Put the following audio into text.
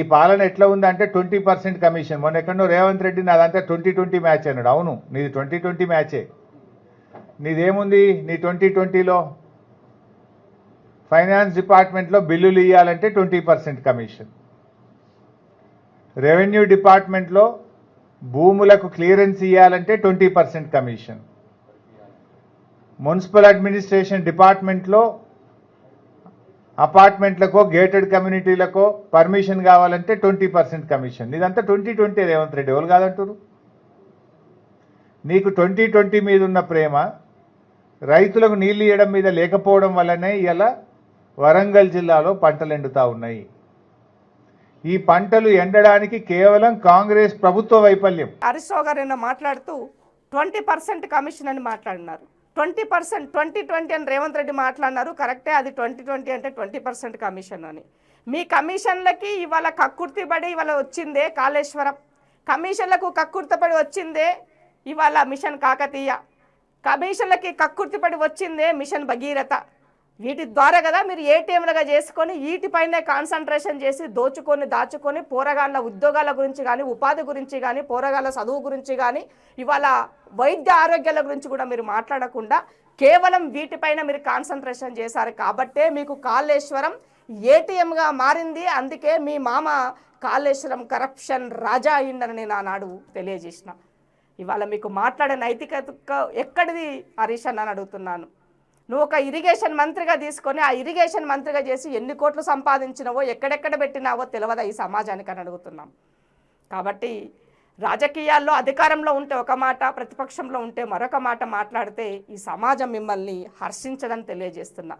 ఈ పాలన ఎట్లా ఉంది అంటే ట్వంటీ పర్సెంట్ కమిషన్. మొన్న ఎక్కడో రేవంత్ రెడ్డి నాదంతా ట్వంటీ ట్వంటీ మ్యాచ్ అన్నాడు. అవును నీది ట్వంటీ ట్వంటీ మ్యాచే. నీదేముంది? నీ ట్వంటీ ట్వంటీలో ఫైనాన్స్ డిపార్ట్మెంట్లో బిల్లులు ఇవ్వాలంటే ట్వంటీ పర్సెంట్ కమిషన్. రెవెన్యూ డిపార్ట్మెంట్లో భూములకు క్లియరెన్స్ ఇవ్వాలంటే twenty percent commission. Municipal administration డిపార్ట్మెంట్లో అపార్ట్మెంట్లకో గేటెడ్ కమ్యూనిటీలకో పర్మిషన్ కావాలంటే ట్వంటీ పర్సెంట్ కమిషన్ ఇదంతా ట్వంటీ ట్వంటీ రేవంత్ రెడ్డి ఎవరు కాదంటారు నీకు ట్వంటీ ట్వంటీ మీద ఉన్న ప్రేమ రైతులకు నీళ్ళు ఇవ్వడం మీద లేకపోవడం వల్లనే ఇలా వరంగల్ జిల్లాలో పంటలు ఎండుతా ఉన్నాయి. ఈ పంటలు ఎండడానికి కేవలం కాంగ్రెస్ ప్రభుత్వ వైఫల్యం. హరీష్ గారు మాట్లాడుతూ ట్వంటీ పర్సెంట్ కమిషన్ అని మాట్లాడినారు. ట్వంటీ పర్సెంట్ ట్వంటీ ట్వంటీ అని రేవంత్ రెడ్డి మాట్లాడినారు. కరెక్టే అది ట్వంటీ ట్వంటీ అంటే ట్వంటీ పర్సెంట్ కమిషన్ అని. మీ కమిషన్లకి ఇవాళ కక్కుర్తిపడి ఇవాళ వచ్చిందే కాళేశ్వరం. కమిషన్లకు కక్కుర్తిపడి వచ్చిందే ఇవాళ మిషన్ కాకతీయ. కమిషన్లకి కక్కుర్తిపడి వచ్చిందే మిషన్ భగీరథ. వీటి ద్వారా కదా మీరు ఏటీఎంలుగా చేసుకొని వీటిపైనే కాన్సన్ట్రేషన్ చేసి దోచుకొని దాచుకొని పోరగాళ్ళ ఉద్యోగాల గురించి కానీ ఉపాధి గురించి కానీ పోరగాళ్ళ చదువు గురించి కానీ ఇవాళ వైద్య ఆరోగ్యాల గురించి కూడా మీరు మాట్లాడకుండా కేవలం వీటిపైన మీరు కాన్సన్ట్రేషన్ చేశారు కాబట్టే మీకు కాళేశ్వరం ఏటీఎంగా మారింది. అందుకే మీ మామ కాళేశ్వరం కరప్షన్ రాజా అయిందని నేను ఆనాడు తెలియజేసిన. ఇవాళ మీకు మాట్లాడే నైతికత ఎక్కడిది? హరీష్ అని అడుగుతున్నాను. నువ్వు ఒక ఇరిగేషన్ మంత్రిగా తీసుకొని ఆ ఇరిగేషన్ మంత్రిగా చేసి ఎన్ని కోట్లు సంపాదించినవో ఎక్కడెక్కడ పెట్టినావో తెలియదా ఈ సమాజానికి అని అడుగుతున్నాం. కాబట్టి రాజకీయాల్లో అధికారంలో ఉంటే ఒక మాట ప్రతిపక్షంలో ఉంటే మరొక మాట మాట్లాడితే ఈ సమాజం మిమ్మల్ని హర్షించదని తెలియజేస్తున్నా.